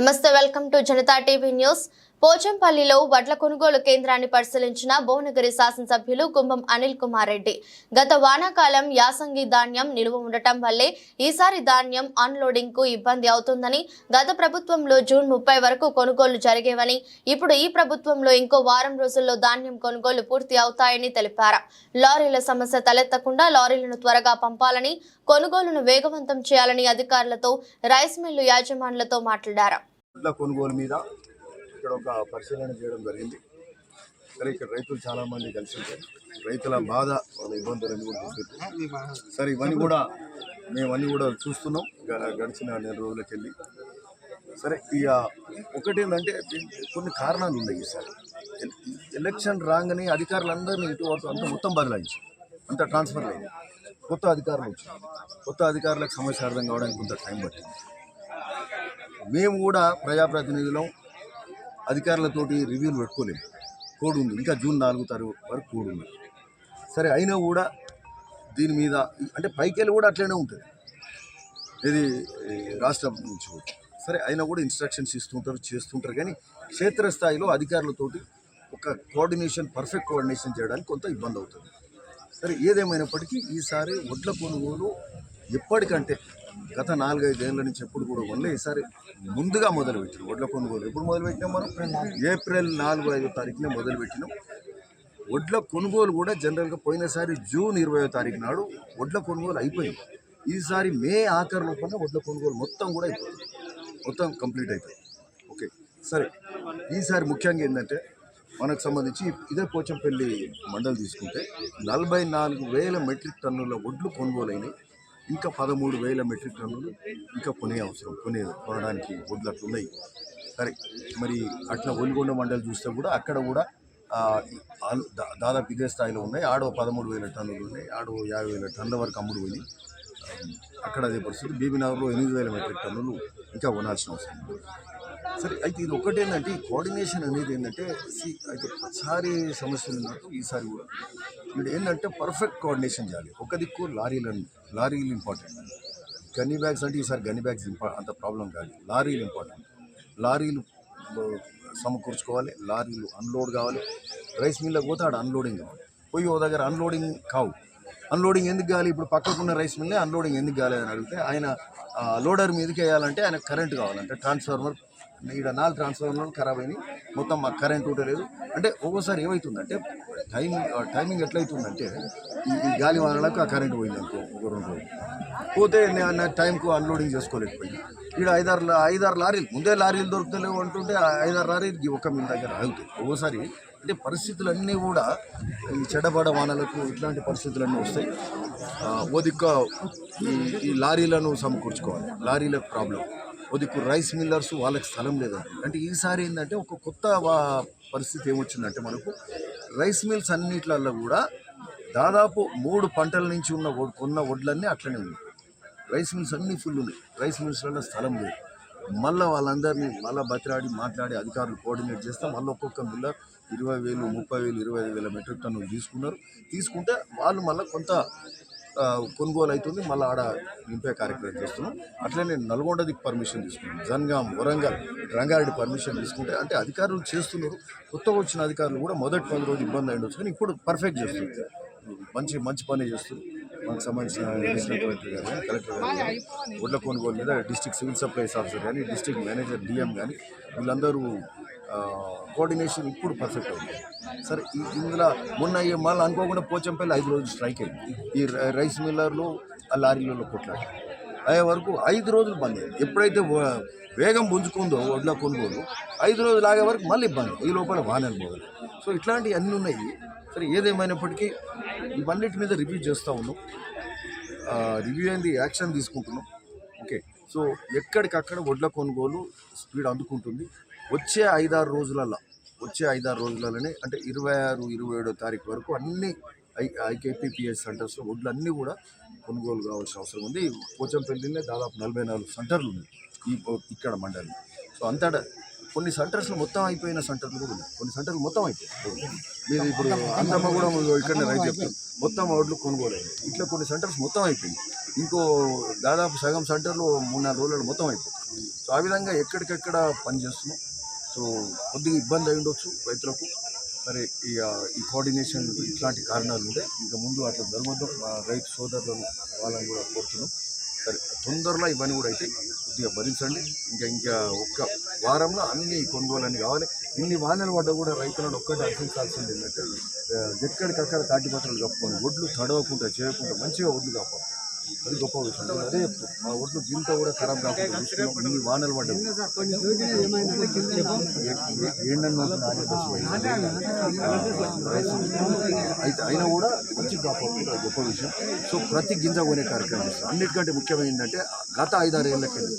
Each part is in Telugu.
నమస్తే welcome to Janata TV news. పోచంపల్లిలో వడ్ల కొనుగోలు కేంద్రాన్ని పరిశీలించిన భువనగిరి శాసనసభ్యులు కుంభం అనిల్ కుమార్ రెడ్డి. గత వానాకాలం యాసంగి ధాన్యం నిలువ ఉండటం వల్లే ఈసారి ధాన్యం అన్లోడింగ్కు ఇబ్బంది అవుతుందని గత ప్రభుత్వంలో జూన్ ముప్పై వరకు కొనుగోలు జరిగేవని ఇప్పుడు ఈ ప్రభుత్వంలో ఇంకో వారం రోజుల్లో ధాన్యం కొనుగోలు పూర్తి అవుతాయని తెలిపారు. లారీల సమస్య తలెత్తకుండా లారీలను త్వరగా పంపాలని కొనుగోలును వేగవంతం చేయాలని అధికారులతో రైస్ మిల్లు యాజమానులతో మాట్లాడారు. వడ్ల కొనుగోలు మీద ఇక్కడ ఒక పరిశీలన చేయడం జరిగింది. సరే ఇక్కడ రైతులు చాలామంది కలిసి ఉంటారు రైతుల బాధ వాళ్ళ ఇబ్బందులన్నీ కూడా చూపెట్టారు సరే ఇవన్నీ కూడా మేమన్నీ కూడా చూస్తున్నాం. గడిచిన నెల రోజులకి వెళ్ళి. సరే ఇక ఒకటి ఏంటంటే కొన్ని కారణాలు ఉన్నాయి ఈసారి. ఎలక్షన్ రాగానే అధికారులందరినీ ఇటువంటి అంత అంతా మొత్తం బదలాయించి అంత ట్రాన్స్ఫర్ అయింది. కొత్త అధికారులు వచ్చారు. కొత్త అధికారులకు సమస్య అర్థం కావడానికి కొంత టైం పట్టింది. మేము కూడా ప్రజాప్రతినిధులం అధికారులతోటి రివ్యూలు పెట్టుకోలేము కోడ్ ఉంది. ఇంకా జూన్ నాలుగు తారీఖు వరకు కోడ్ ఉంది. సరే అయినా కూడా దీని మీద అంటే పైకెళ్ళి కూడా అట్లనే ఉంటుంది. ఇది రాష్ట్రం నుంచి సరే అయినా కూడా ఇన్స్ట్రక్షన్స్ ఇస్తుంటారు చేస్తుంటారు. కానీ క్షేత్రస్థాయిలో అధికారులతోటి ఒక కోఆర్డినేషన్ పర్ఫెక్ట్ కోఆర్డినేషన్ చేయడానికి కొంత ఇబ్బంది అవుతుంది. సరే ఏదేమైనప్పటికీ ఈసారి వడ్ల కొనుగోలు ఎప్పటికంటే గత నాలుగైదు ఏళ్ళ నుంచి ఎప్పుడు కూడా వన్లే ఈసారి ముందుగా మొదలుపెట్టినాం. వడ్ల కొనుగోలు ఎప్పుడు మొదలుపెట్టినాం మనం? ఏప్రిల్ నాలుగు ఐదో తారీఖునే మొదలుపెట్టినాం. వడ్ల కొనుగోలు కూడా జనరల్గా పోయినసారి జూన్ ఇరవై తారీఖు నాడు వడ్ల కొనుగోలు అయిపోయింది. ఈసారి మే ఆఖరి లోపల వడ్ల కొనుగోలు మొత్తం కూడా అయిపోయింది. మొత్తం కంప్లీట్ అయిపోయింది. ఓకే సరే. ఈసారి ముఖ్యంగా ఏంటంటే మనకు సంబంధించి ఇదే పోచంపల్లి మండలి తీసుకుంటే నలభై నాలుగు వేల మెట్రిక్ టన్నుల వడ్లు కొనుగోలు అయినాయి ఇంకా పదమూడు వేల మెట్రిక్ టన్నులు ఇంకా కొనే అవసరం కొనే కొనడానికి వడ్లు ఉన్నాయి. సరే మరి అట్లా ఒలిగొండ మండలి చూస్తే కూడా అక్కడ కూడా దాదాపు ఇదే స్థాయిలో ఉన్నాయి. ఆడో పదమూడు వేల టన్నులు ఉన్నాయి ఆడో యాభై వేల టన్నుల వరకు అమ్ముడు పోయి అక్కడ అదే పరిస్థితి. బీబీనగర్లో ఎనిమిది వేల మెట్రిక్ టన్నులు ఇంకా కొనాల్సిన అవసరం సరే అయితే ఇది ఒకటి ఈ కోఆర్డినేషన్ అనేది ఏంటంటే అయితే ప్రతిసారి సమస్యలు ఉన్నట్టు ఈసారి కూడా ఇక్కడ ఏంటంటే పర్ఫెక్ట్ కోఆర్డినేషన్ చేయాలి. ఒక దిక్కు లారీలను లారీలు ఇంపార్టెంట్. గన్ని బ్యాగ్స్ అంటే ఈసారి గన్ని బ్యాగ్స్ ఇంపా అంత ప్రాబ్లం కాదు. లారీలు ఇంపార్టెంట్. లారీలు సమకూర్చుకోవాలి. లారీలు అన్లోడ్ కావాలి. రైస్ మిల్లకు పోతే ఆడ అన్లోడింగ్ కావాలి. పోయి ఓ దగ్గర అన్లోడింగ్ కావు. అన్లోడింగ్ ఎందుకు కావాలి? ఇప్పుడు పక్కకున్న రైస్ మిల్లే అన్లోడింగ్ ఎందుకు కాలేదని అని అడిగితే ఆయన ఆ, లోడర్ మీదకి వేయాలంటే ఆయన కరెంట్ కావాలంటే. ట్రాన్స్ఫార్మర్ ఇక్కడ నాలుగు ట్రాన్స్ఫార్మర్లు ఖరాబ్ అయినాయి. మొత్తం మాకు కరెంట్ ఉండలేదు అంటే ఒక్కోసారి ఏమవుతుందంటే టైమింగ్ టైమింగ్ ఎట్లయితుందంటే ఈ గాలి వానలకు ఆ కరెంట్ పోయింది అనుకో ఒక రెండు రోజులు. పోతే నేను టైంకు అన్లోడింగ్ చేసుకోలేకపోయినా. ఇక్కడ ఐదారు ఐదారు లారీలు ముందే లారీలు దొరుకుతలేవు అంటుంటే ఐదారు లారీలు ఈ ఒక్క మీ దగ్గర ఆగుతాయి. ఒక్కోసారి అంటే పరిస్థితులన్నీ కూడా ఈ చెడబడ వానలకు ఇట్లాంటి పరిస్థితులన్నీ వస్తాయి. ఓదిక్క ఓ దిక్కు ఈ ఈ లారీలను సమకూర్చుకోవాలి. లారీలకు ప్రాబ్లం. ఓ రైస్ మిల్లర్స్ వాళ్ళకి స్థలం లేదండి. అంటే ఈసారి ఏంటంటే ఒక కొత్త పరిస్థితి ఏమొచ్చిందంటే మనకు రైస్ మిల్స్ అన్నిట్లలో కూడా దాదాపు మూడు పంటల నుంచి ఉన్న వడ్- కొన్న వడ్లన్నీ అట్లనే ఉన్నాయి. రైస్ మిల్స్ అన్నీ ఫుల్ ఉన్నాయి. రైస్ మిల్స్లలో స్థలం లేదు. మళ్ళీ వాళ్ళందరినీ మళ్ళీ బతిరాడి మాట్లాడి అధికారులు కోఆర్డినేట్ చేస్తే మళ్ళీ ఒక్కొక్క మిల్లర్ ఇరవై వేలు ముప్పై వేలు ఇరవై ఐదు వేల మెట్రిక్ టన్నులు తీసుకున్నారు. తీసుకుంటే వాళ్ళు మళ్ళీ కొంత కొనుగోలు అవుతుంది మళ్ళీ ఆడ నింపే కార్యక్రమం చేస్తున్నాం. అట్లనే నల్గొండది పర్మిషన్ తీసుకున్నాం జన్గాం వరంగల్ రంగారెడ్డి పర్మిషన్ తీసుకుంటే అంటే అధికారులు చేస్తున్నారు. కొత్తగా వచ్చిన అధికారులు కూడా మొదటి పది రోజులు ఇబ్బంది అయ్యి కానీ ఇప్పుడు పర్ఫెక్ట్ చేస్తుంది మంచి మంచి పని చేస్తుంది మనకు సంబంధించిన అడిషనల్ కలెక్టర్ కానీ కలెక్టర్ కానీ ఒడ్ల కొనుగోలు మీద డిస్టిక్ సివిల్ సప్లైస్ ఆఫీసర్ కానీ డిస్టిక్ మేనేజర్ డిఎం కానీ వీళ్ళందరూ కోఆర్డినేషన్ ఇప్పుడు పర్ఫెక్ట్ అవుతుంది సరే ఈ- ఇందులో మొన్న ఈ మళ్ళీ అనుకోకుండా పోచంపల్లి ఐదు రోజులు స్ట్రైక్ అయింది. ఈ రై- రైస్ మిల్లర్లు ఆ లారీలలో కొట్లాట అయ్యే వరకు ఐదు రోజులు బంద్ ఎప్పుడైతే వేగం పుంజుకుందో వడ్ల కొనుగోలు ఐదు రోజులు ఆగే వరకు మళ్ళీ ఇబ్బంది ఈ లోపల వానలు పోదు సో ఇట్లాంటివి అన్నీ ఉన్నాయి. సరే ఏదేమైనప్పటికీ ఇవన్నిటి మీద రివ్యూ చేస్తూ ఉన్నాం. రివ్యూ అయింది యాక్షన్ తీసుకుంటున్నాం. ఓకే. సో ఎక్కడికక్కడ వడ్ల కొనుగోలు స్పీడ్ అందుకుంటుంది. వచ్చే ఐదారు రోజులల్లో వచ్చే ఐదారు రోజులలోనే అంటే ఇరవై ఆరు ఇరవై ఏడో తారీఖు వరకు అన్ని ఐ ఐకేపీపీఎస్ సెంటర్స్ వడ్లు అన్నీ కూడా కొనుగోలు కావాల్సిన అవసరం ఉంది. పోచంపల్లినే దాదాపు నలభై నాలుగు సెంటర్లు ఉన్నాయి ఈ ఇక్కడ మండలి సో అంతటా కొన్ని సెంటర్స్లో మొత్తం అయిపోయిన సెంటర్లు కూడా ఉన్నాయి. కొన్ని సెంటర్లు మొత్తం అయిపోయాయి మీరు ఇప్పుడు అందమ్మ కూడా ఇక్కడనే రైతు చెప్తాను మొత్తం ఓట్లు కొనుగోలేదు ఇట్లా కొన్ని సెంటర్స్ మొత్తం అయిపోయింది ఇంకో దాదాపు సగం సెంటర్లు మూడు నాలుగు రోజులు మొత్తం అయిపోయింది సో ఆ విధంగా ఎక్కడికెక్కడ పనిచేస్తున్నాం? సో కొద్దిగా ఇబ్బంది అయి ఉండొచ్చు రైతులకు. మరి ఈ ఈ కోఆర్డినేషన్ ఇట్లాంటి కారణాలు ఉండే ఇంకా ముందు అట్లా జరగొద్దు. మా రైతు సోదరులను వాళ్ళని కూడా కోరుతున్నాం. సరే తొందరలో ఇవన్నీ కూడా అయితే కొద్దిగా భరించండి. ఇంకా ఇంకా ఒక్క వారంలో అన్ని కొనుగోలు కావాలి. ఇన్ని వానలు పడ్డ కూడా రైతులను ఒక్కటి అర్చించాల్సింది ఏంటంటే ఎక్కడికక్కడ తాటి పత్రాలు కప్పుకొని ఒడ్లు తడవకుండా చేయకుండా మంచిగా ఒడ్లు కాపాడు అది గొప్ప విషయం. అదే మా ఒడ్లు గింత కూడా ఖరాబ్ కాకుండా వానలు పడ్డాయి ఏంటన్నా అయితే అయినా కూడా మంచి కాపాడు గొప్ప విషయం. సో ప్రతి గింజ కొనే కార్యక్రమం అన్నిటికంటే ముఖ్యమైన ఏంటంటే గత ఐదారు ఏళ్ళకెళ్ళి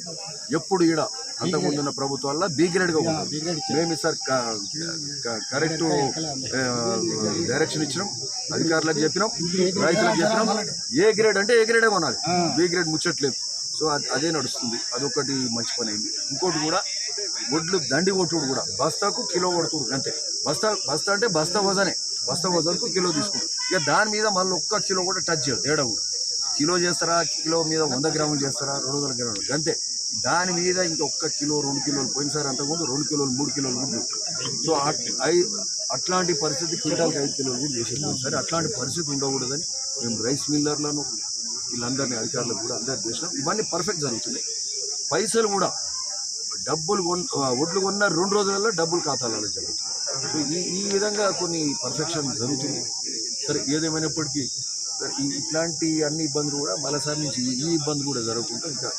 ఎప్పుడు ఈడ అంతకుముందున్న ప్రభుత్వాల్లో బీ గ్రేడ్గా ఉంది మేము సార్ కరెక్ట్ డైరెక్షన్ ఇచ్చినాం. అధికారులకు చెప్పినాం. రైతులకు చెప్పినాం. ఏ గ్రేడ్ అంటే ఏ గ్రేడే కొనాలి. Be grade ముచ్చట్లేదు. సో అది అదే నడుస్తుంది. అదొకటి మంచి పని అయింది. ఇంకోటి కూడా వడ్లు దండి కొట్టుడు కూడా. బస్తాకు కిలో కొడుతుడు అంతే. బస్తా బస్తా అంటే బస్తా వజనే. బస్తా వజన్కు కిలో తీసుకుంటారు. ఇక దాని మీద మళ్ళీ ఒక్క కిలో కూడా టచ్ చేయదు తేడా కూడా. కిలో చేస్తారా కిలో మీద వంద గ్రాములు చేస్తారా రెండు వందల గ్రాములు. అంతే. దాని మీద ఇంకా ఒక్క కిలో రెండు కిలోలు. పోయినసారి అంతకుముందు రెండు కిలోలు మూడు కిలోలు కూడా. సో అట్లాంటి పరిస్థితి క్వింటాల్కి ఐదు కిలోలు కూడా చేసేది. సరే అట్లాంటి పరిస్థితి ఉండకూడదని మేము రైస్ మిల్లర్లను వీళ్ళందరినీ అధికారులకు కూడా అందరు చేసినాం ఇవన్నీ పర్ఫెక్ట్ జరుగుతున్నాయి. పైసలు కూడా డబ్బులు కొన్ ఒడ్లు కొన్న రెండు రోజులలో డబ్బులు ఖాతాలలో జరుగుతుంది ఈ ఈ విధంగా కొన్ని పర్ఫెక్షన్ జరుగుతుంది సరే ఏదేమైనప్పటికీ ఇట్లాంటి అన్ని ఇబ్బందులు కూడా మరోసారి నుంచి ఈ- ఈ ఇబ్బందులు కూడా జరగకుండా ఇంకా